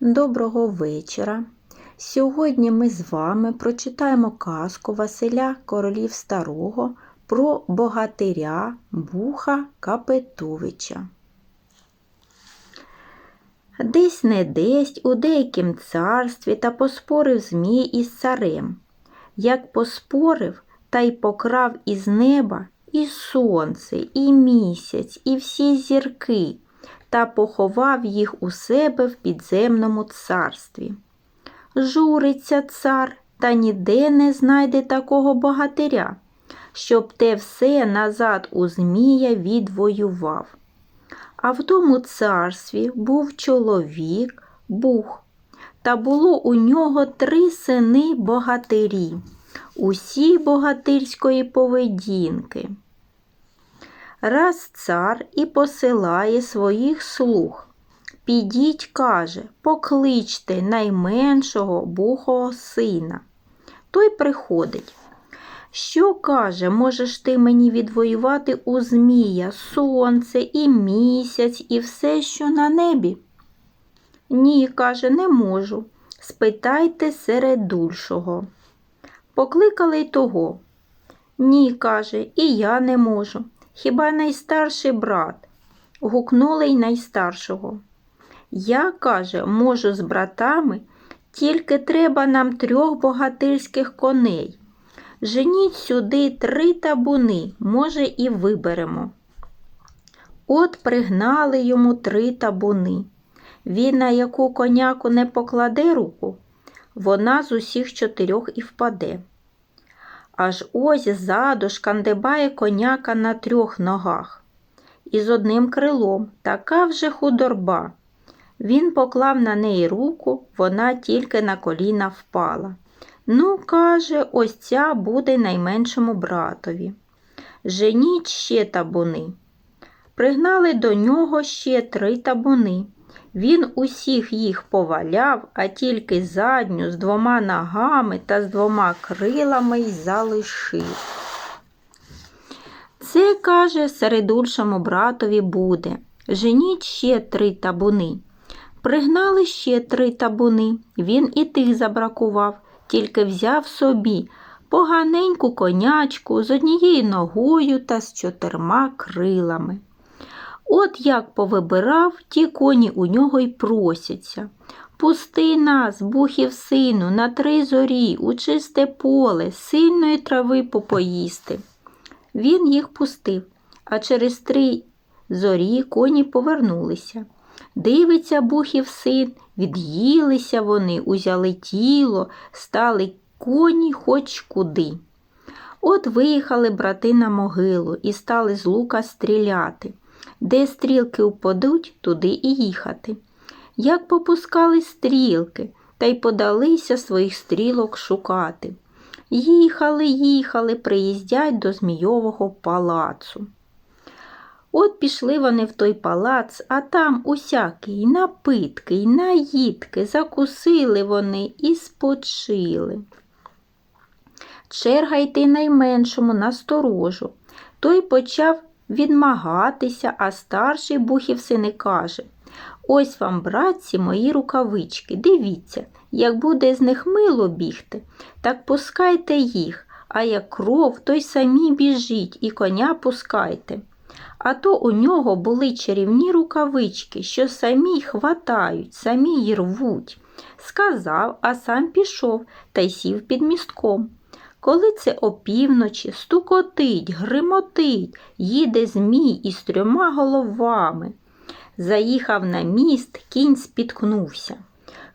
Доброго вечора. Сьогодні ми з вами прочитаємо казку Василя Королів Старого про богатиря Буха Капетовича. Десь не десь у деякім царстві та поспорив Змій із царем. Як поспорив, та й покрав із неба і сонце, і місяць, і всі зірки та поховав їх у себе в підземному царстві. Журиться цар та ніде не знайде такого богатиря, щоб те все назад у Змія відвоював. А в тому царстві був чоловік, бух, та було у нього три сини богатирі, усі богатирської поведінки. Раз цар і посилає своїх слуг. Підіть, каже, покличте найменшого бухого сина. Той приходить. Що, каже, можеш ти мені відвоювати у Змія сонце і місяць, і все, що на небі? Ні, каже, не можу. Спитайте середульшого. Покликали й того. Ні, каже, і я не можу. Хіба найстарший брат? Гукнули й найстаршого. Я, каже, можу з братами, тільки треба нам трьох богатирських коней. Женіть сюди три табуни, може, і виберемо. От пригнали йому три табуни. Він на яку коняку не покладе руку, вона з усіх чотирьох і впаде. Аж ось ззаду шкандибає коняка на трьох ногах. І з одним крилом така вже худорба. Він поклав на неї руку, вона тільки на коліна впала. Ну, каже, ось ця буде найменшому братові. Женіть ще табуни. Пригнали до нього ще три табуни. Він усіх їх поваляв, а тільки задню з двома ногами та з двома крилами й залишив. Це, каже, середульшому братові буде. Женіть ще три табуни. Пригнали ще три табуни. Він і тих забракував, тільки взяв собі поганеньку конячку з однією ногою та з чотирма крилами. От як повибирав, ті коні у нього й просяться. Пусти нас, бухів сину, на три зорі, у чисте поле, сильної трави попоїсти. Він їх пустив, а через три зорі коні повернулися. Дивиться бухів син, від'їлися вони, узяли тіло, стали коні хоч куди. От виїхали брати на могилу і стали з лука стріляти. Де стрілки упадуть, туди і їхати. Як попускали стрілки, та й подалися своїх стрілок шукати. Їхали, їхали, приїздять до Змійового палацу. От пішли вони в той палац, а там усякі й напитки, й наїдки, закусили вони і спочили. Черга йти найменшому насторожу. Той почав відмагатися, а старший бухів сини каже Ось вам, братці, мої рукавички. Дивіться, як буде з них мило бігти, так пускайте їх, а як кров, то й самі біжіть і коня пускайте. А то у нього були чарівні рукавички, що самі хватають, самі й рвуть. Сказав, а сам пішов та й сів під містком. Коли це опівночі стукотить, гримотить, їде Змій із трьома головами. Заїхав на міст, кінь спіткнувся.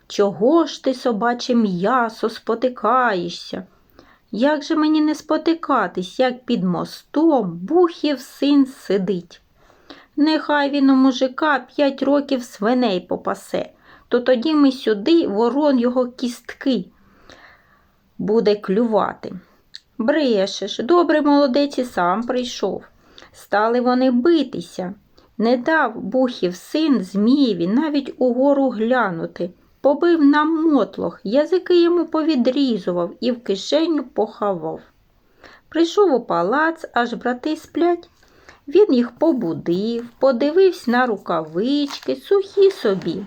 Чого ж ти, собаче м'ясо, спотикаєшся? Як же мені не спотикатись, як під мостом бухів син сидить? Нехай він у мужика п'ять років свиней попасе, то тоді ми сюди ворон його кістки буде клювати. Брешеш, добрий молодець і сам прийшов. Стали вони битися. Не дав бухів син Змієві навіть угору глянути. Побив на мотлох, язики йому повідрізував і в кишеню поховав. Прийшов у палац, аж брати сплять. Він їх побудив, подивився на рукавички, сухі собі.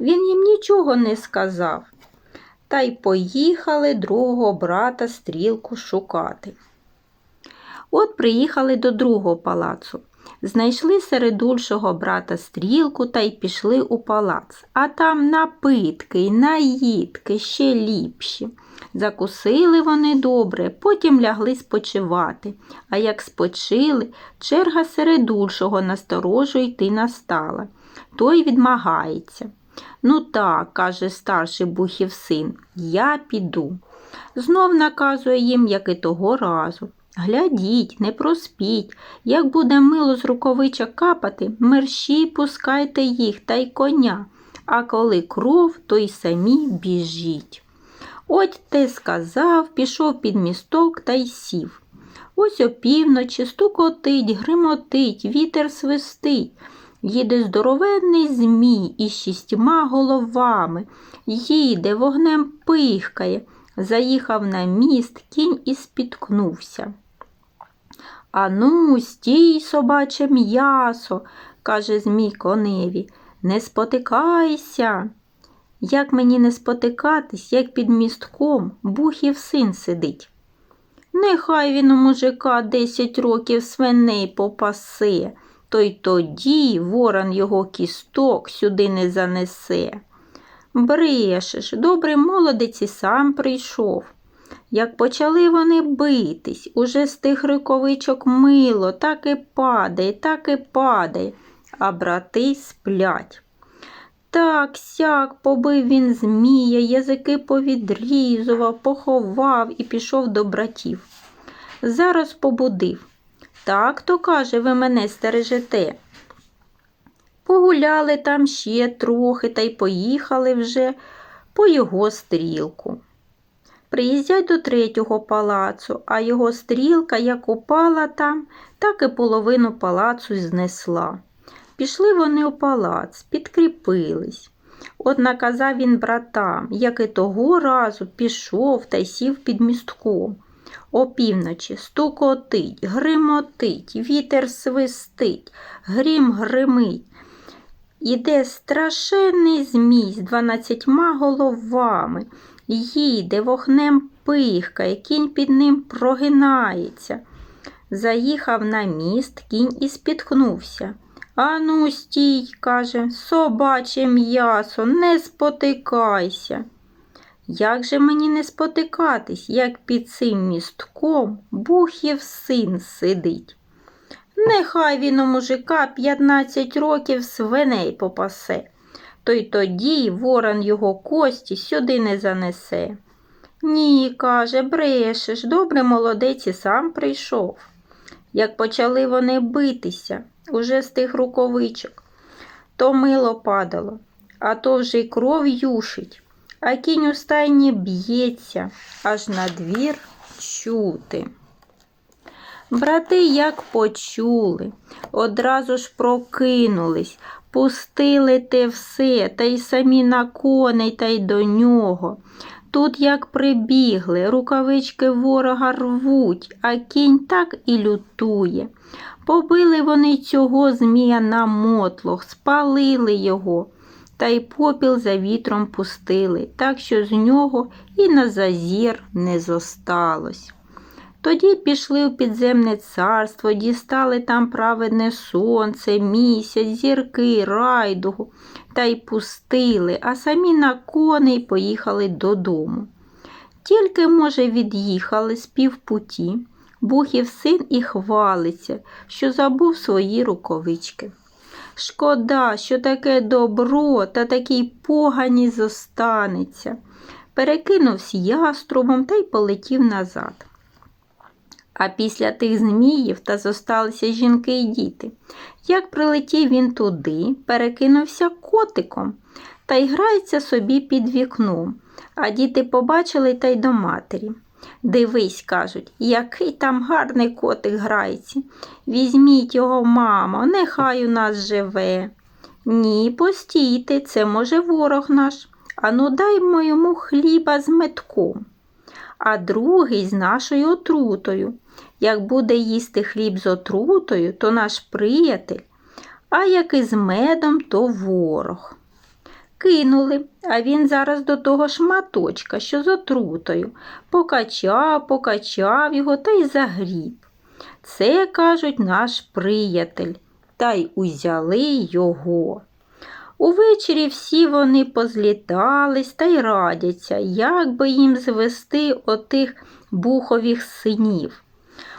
Він їм нічого не сказав. Та й поїхали другого брата стрілку шукати. От приїхали до другого палацу. Знайшли середульшого брата стрілку та й пішли у палац, а там напитки наїдки ще ліпші. Закусили вони добре, потім лягли спочивати. А як спочили, черга середульшого насторожу йти настала. Той відмагається. Ну так, каже старший бухів син, я піду. Знов наказує їм, як і того разу. Глядіть, не проспіть, як буде мило з рукавичок капати, мерщій пускайте їх та й коня, а коли кров, то й самі біжіть. От те сказав, пішов під місток та й сів. Ось опівночі стукотить, гримотить, вітер свистить. Їде здоровенний змій із шістьма головами, їде, вогнем пихкає. Заїхав на міст, кінь і спіткнувся. Ану, стій, собаче м'ясо, каже Змій коневі, не спотикайся. Як мені не спотикатись, як під містком бухів син сидить. Нехай він у мужика десять років свиней попасе, то й тоді ворон його кісток сюди не занесе. Брешеш, добрий молодець і сам прийшов. Як почали вони битись, уже з тих риковичок мило, так і падає, так і падає, а брати сплять. Так сяк побив він змія, язики повідрізував, поховав і пішов до братів. Зараз побудив. Так то, каже, ви мене стережете. Погуляли там ще трохи та й поїхали вже по його стрілку. Приїздять до третього палацу, а його стрілка як упала там, так і половину палацу знесла. Пішли вони у палац, підкріпились. От наказав він братам, як і того разу пішов та й сів під містком. Опівночі стукотить, гримотить, вітер свистить, грім гримить. Іде страшенний змій з дванадцятьма головами, їде, вогнем пихкає, кінь під ним прогинається. Заїхав на міст, кінь і спіткнувся. Ану, стій, каже, собаче м'ясо, не спотикайся. Як же мені не спотикатись, як під цим містком бухів син сидить? Нехай він у мужика 15 років свиней попасе, то й тоді ворон його кості сюди не занесе. Ні, каже, брешеш, добре молодець і сам прийшов. Як почали вони битися уже з тих рукавичок, то мило падало, а то вже й кров юшить, а кінь у стайні б'ється, аж на двір чути. Брати як почули, одразу ж прокинулись, пустили те все, та й самі на коней та й до нього. Тут як прибігли, рукавички ворога рвуть, а кінь так і лютує. Побили вони цього змія на мотлох, спалили його, та й попіл за вітром пустили, так що з нього і на зазір не зосталось. Тоді пішли у підземне царство, дістали там праведне сонце, місяць, зірки, райдугу та й пустили, а самі на коней поїхали додому. Тільки, може, від'їхали з півпуті, бухів син і хвалиться, що забув свої рукавички. Шкода, що таке добро та такій погані зостанеться. Перекинувся яструбом та й полетів назад. А після тих зміїв та зосталися жінки й діти. Як прилетів він туди, перекинувся котиком та й грається собі під вікном, а діти побачили та й до матері. Дивись, кажуть, який там гарний котик грається. Візьміть його, мамо, нехай у нас живе. Ні, постійте, це, може, ворог наш. Ану, даймо йому хліба з метком, а другий з нашою отрутою. Як буде їсти хліб з отрутою, то наш приятель, а як із медом, то ворог. Кинули, а він зараз до того шматочка, що з отрутою. Покачав, покачав його та й загріб. Це, кажуть, наш приятель, та й узяли його. Увечері всі вони позлітались та й радяться, як би їм звести отих бухових синів.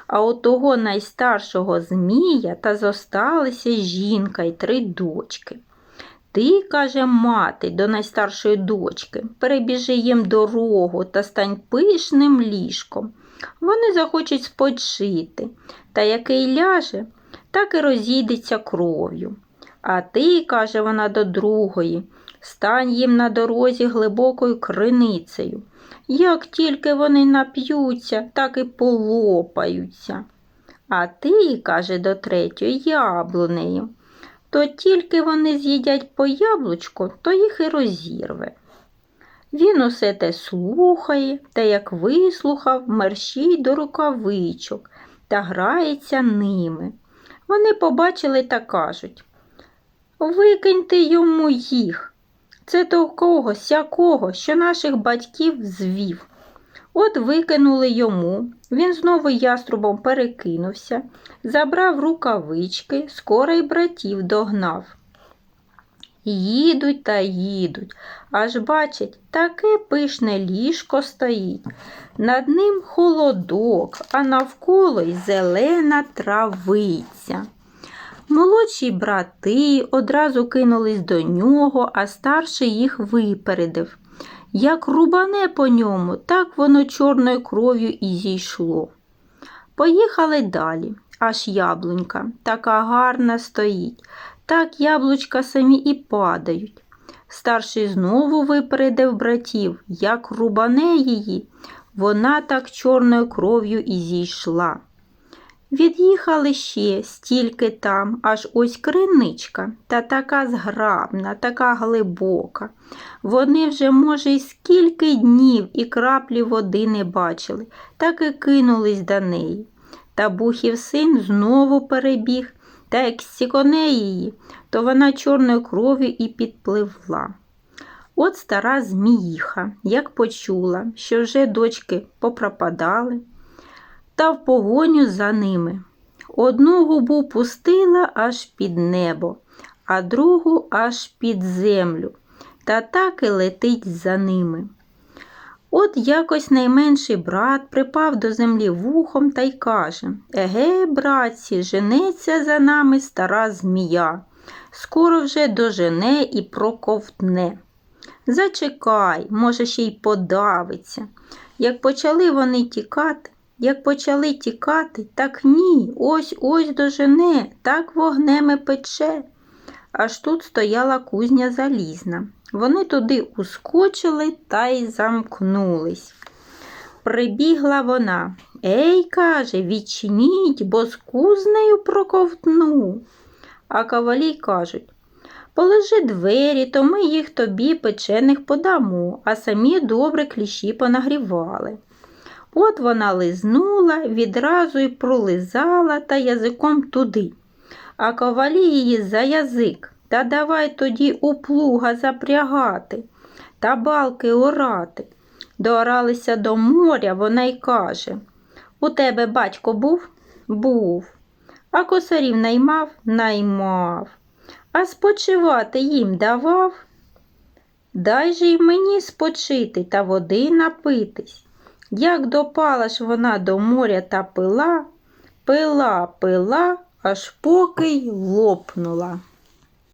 А у того найстаршого змія та зосталися жінка й три дочки. Ти, каже мати до найстаршої дочки, перебіжи їм дорогу та стань пишним ліжком. Вони захочуть спочити, та який ляже, так і розійдеться кров'ю. А ти, каже вона до другої, стань їм на дорозі глибокою криницею. Як тільки вони нап'ються, так і полопаються. А ти, каже до третьої, яблунею. То тільки вони з'їдять по яблучку, то їх і розірве. Він усе те слухає та як вислухав, мерщій до рукавичок та грається ними. Вони побачили та кажуть Викиньте йому їх. Це того сякого, що наших батьків звів. От викинули йому, він знову яструбом перекинувся, забрав рукавички, скоро й братів догнав. Їдуть та їдуть, аж бачать, таке пишне ліжко стоїть. Над ним холодок, а навколо й зелена травиця. Молодші брати одразу кинулись до нього, а старший їх випередив. Як рубане по ньому, так воно чорною кров'ю і зійшло. Поїхали далі, аж яблунька, така гарна стоїть, так яблучка самі і падають. Старший знову випередив братів, як рубане її, вона так чорною кров'ю і зійшла. Від'їхали ще стільки там, аж ось криничка, та така зграбна, така глибока. Вони вже, може, й скільки днів і краплі води не бачили, так і кинулись до неї. Та бухів син знову перебіг, та як сіконе її, то вона чорною кров'ю і підпливла. От стара зміїха, як почула, що вже дочки попропадали, та в погоню за ними. Одну губу пустила аж під небо, а другу аж під землю, та так і летить за ними. От якось найменший брат припав до землі вухом та й каже Еге, братці, женеться за нами стара змія. Скоро вже дожене і проковтне. Зачекай, може, ще й подавиться. Як почали вони тікати, як почали тікати, так ні, ось ось дожене, так вогнем і пече. Аж тут стояла кузня залізна. Вони туди ускочили та й замкнулись. Прибігла вона. Ей, каже, відчиніть, бо з кузнею проковтну. А кавалі кажуть Положи двері, то ми їх тобі печених подамо, а самі добре кліщі понагрівали. От вона лизнула, відразу й пролизала та язиком туди, а ковалі її за язик, та давай тоді у плуга запрягати та балки орати. Дооралися до моря, вона й каже У тебе батько був? Був. А косарів наймав? Наймав. А спочивати їм давав? Дай же й мені спочити та води напитись. Як допала ж вона до моря та пила, пила, пила, аж поки й лопнула.